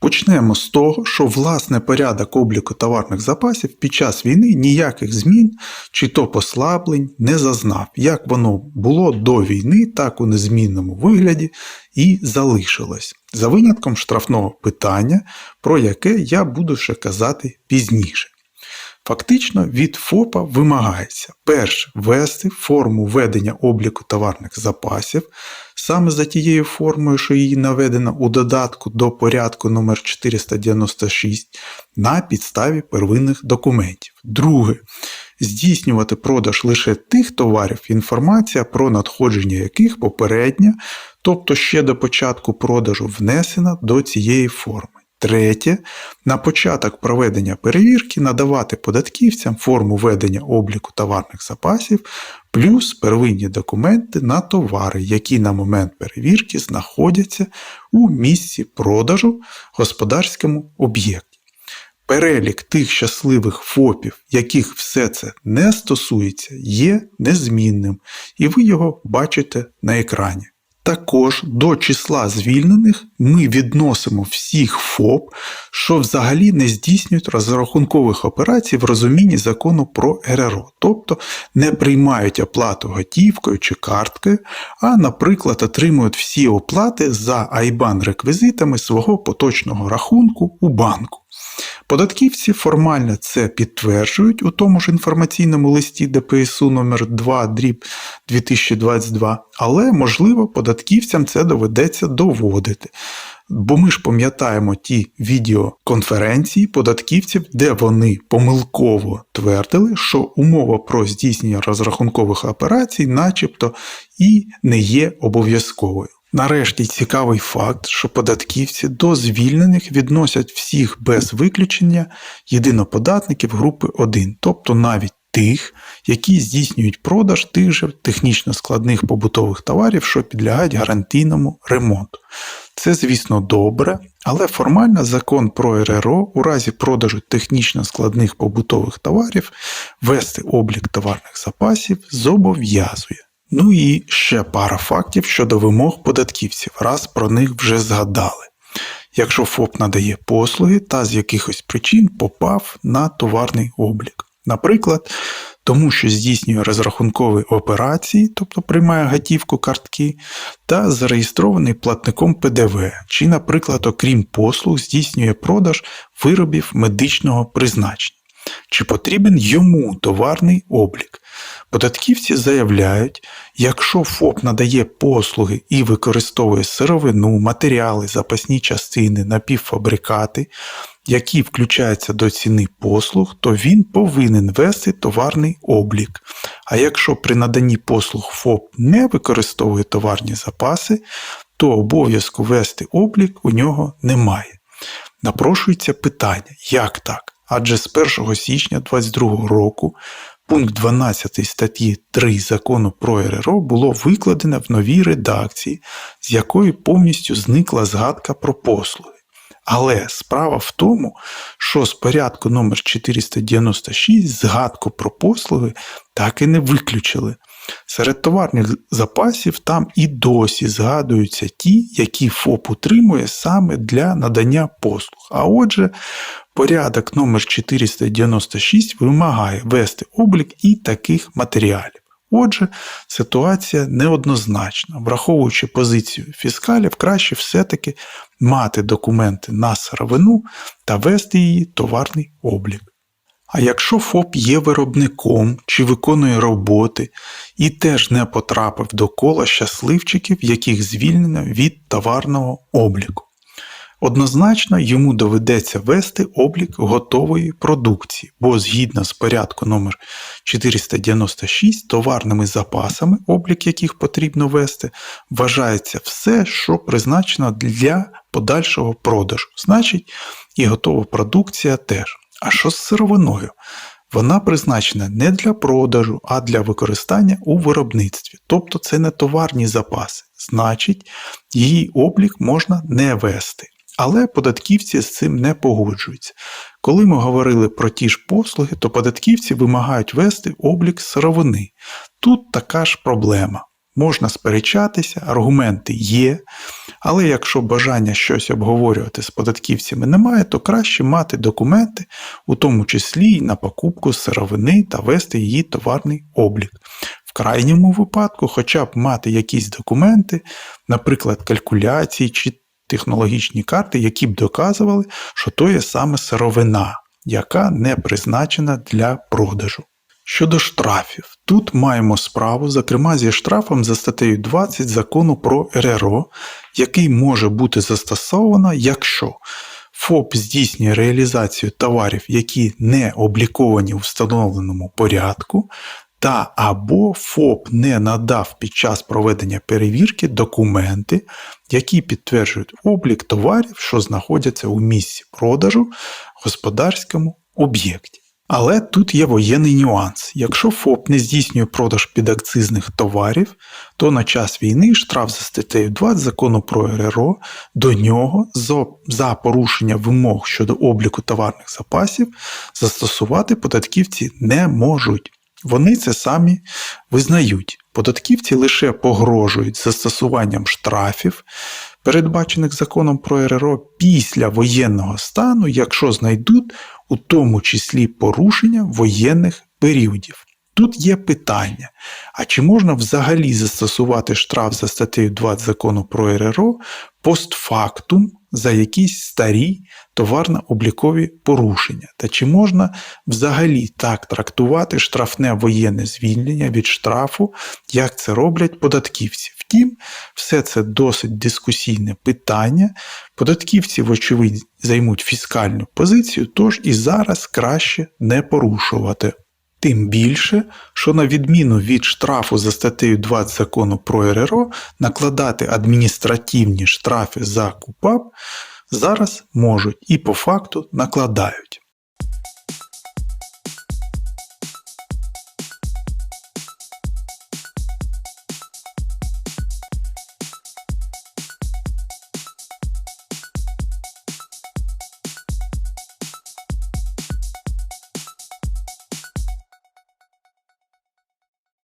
Почнемо з того, що власне порядок обліку товарних запасів під час війни ніяких змін чи то послаблень не зазнав, як воно було до війни, так у незмінному вигляді і залишилось, за винятком штрафного питання, про яке я буду ще казати пізніше. Фактично від ФОПа вимагається перше ввести форму ведення обліку товарних запасів саме за тією формою, що її наведено у додатку до порядку номер 496 на підставі первинних документів. Друге здійснювати продаж лише тих товарів, інформація про надходження яких попередньо, тобто ще до початку продажу внесена до цієї форми. Третє, на початок проведення перевірки надавати податківцям форму ведення обліку товарних запасів плюс первинні документи на товари, які на момент перевірки знаходяться у місці продажу господарському об'єкті. Перелік тих щасливих ФОПів, яких все це не стосується, є незмінним, і ви його бачите на екрані. Також до числа звільнених ми відносимо всіх ФОП, що взагалі не здійснюють розрахункових операцій в розумінні закону про РРО, тобто не приймають оплату готівкою чи карткою, а, наприклад, отримують всі оплати за IBAN реквізитами свого поточного рахунку у банку. Податківці формально це підтверджують у тому ж інформаційному листі ДПСУ номер 2 дріб 2022, але можливо податківцям це доведеться доводити. Бо ми ж пам'ятаємо ті відеоконференції податківців, де вони помилково твердили, що умова про здійснення розрахункових операцій, начебто, і не є обов'язковою. Нарешті цікавий факт, що податківці до звільнених відносять всіх без виключення єдиноподатників групи 1, тобто навіть тих, які здійснюють продаж тих же технічно складних побутових товарів, що підлягають гарантійному ремонту. Це, звісно, добре, але формально закон про РРО у разі продажу технічно складних побутових товарів вести облік товарних запасів зобов'язує. Ну і ще пара фактів щодо вимог податківців, раз про них вже згадали. Якщо ФОП надає послуги та з якихось причин попав на товарний облік. Наприклад, тому що здійснює розрахункові операції, тобто приймає готівку картки, та зареєстрований платником ПДВ, чи, наприклад, окрім послуг, здійснює продаж виробів медичного призначення. Чи потрібен йому товарний облік? Податківці заявляють, якщо ФОП надає послуги і використовує сировину, матеріали, запасні частини, напівфабрикати, які включаються до ціни послуг, то він повинен вести товарний облік. А якщо при наданні послуг ФОП не використовує товарні запаси, то обов'язку вести облік у нього немає. Напрошується питання, як так? Адже з 1 січня 2022 року пункт 12 статті 3 закону про РРО було викладено в новій редакції, з якої повністю зникла згадка про послуги. Але справа в тому, що з порядку номер 496 згадку про послуги так і не виключили. Серед товарних запасів там і досі згадуються ті, які ФОП утримує саме для надання послуг. А отже, порядок номер 496 вимагає вести облік і таких матеріалів. Отже, ситуація неоднозначна. Враховуючи позицію фіскалів, краще все-таки мати документи на сировину та вести її товарний облік. А якщо ФОП є виробником чи виконує роботи і теж не потрапив до кола щасливчиків, яких звільнено від товарного обліку, однозначно йому доведеться вести облік готової продукції, бо згідно з порядку номер 496 товарними запасами, облік яких потрібно вести, вважається все, що призначено для подальшого продажу. Значить, і готова продукція теж. А що з сировиною? Вона призначена не для продажу, а для використання у виробництві. Тобто це не товарні запаси. Значить, її облік можна не вести. Але податківці з цим не погоджуються. Коли ми говорили про ті ж послуги, то податківці вимагають вести облік сировини. Тут така ж проблема. Можна сперечатися, аргументи є, але якщо бажання щось обговорювати з податківцями немає, то краще мати документи, у тому числі й на покупку сировини та вести її товарний облік. В крайньому випадку, хоча б мати якісь документи, наприклад, калькуляції чи технологічні карти, які б доказували, що то є саме сировина, яка не призначена для продажу. Щодо штрафів, тут маємо справу, зокрема зі штрафом за статтею 20 закону про РРО, який може бути застосовано, якщо ФОП здійснює реалізацію товарів, які не обліковані у встановленому порядку, та або ФОП не надав під час проведення перевірки документи, які підтверджують облік товарів, що знаходяться у місці продажу господарському об'єкті. Але тут є воєнний нюанс. Якщо ФОП не здійснює продаж підакцизних товарів, то на час війни штраф за статтею 20 закону про РРО до нього за, порушення вимог щодо обліку товарних запасів застосувати податківці не можуть. Вони це самі визнають. Податківці лише погрожують застосуванням штрафів, передбачених законом про РРО після воєнного стану, якщо знайдуть у тому числі порушення воєнних періодів. Тут є питання: а чи можна взагалі застосувати штраф за статтею 20 закону про РРО постфактум за якісь старі товарно-облікові порушення? Та чи можна взагалі так трактувати штрафне воєнне звільнення від штрафу, як це роблять податківці? Втім, все це досить дискусійне питання. Податківці, вочевидь, займуть фіскальну позицію, тож і зараз краще не порушувати. Тим більше, що на відміну від штрафу за статтею 20 закону про РРО, накладати адміністративні штрафи за КУПАП зараз можуть і по факту накладають.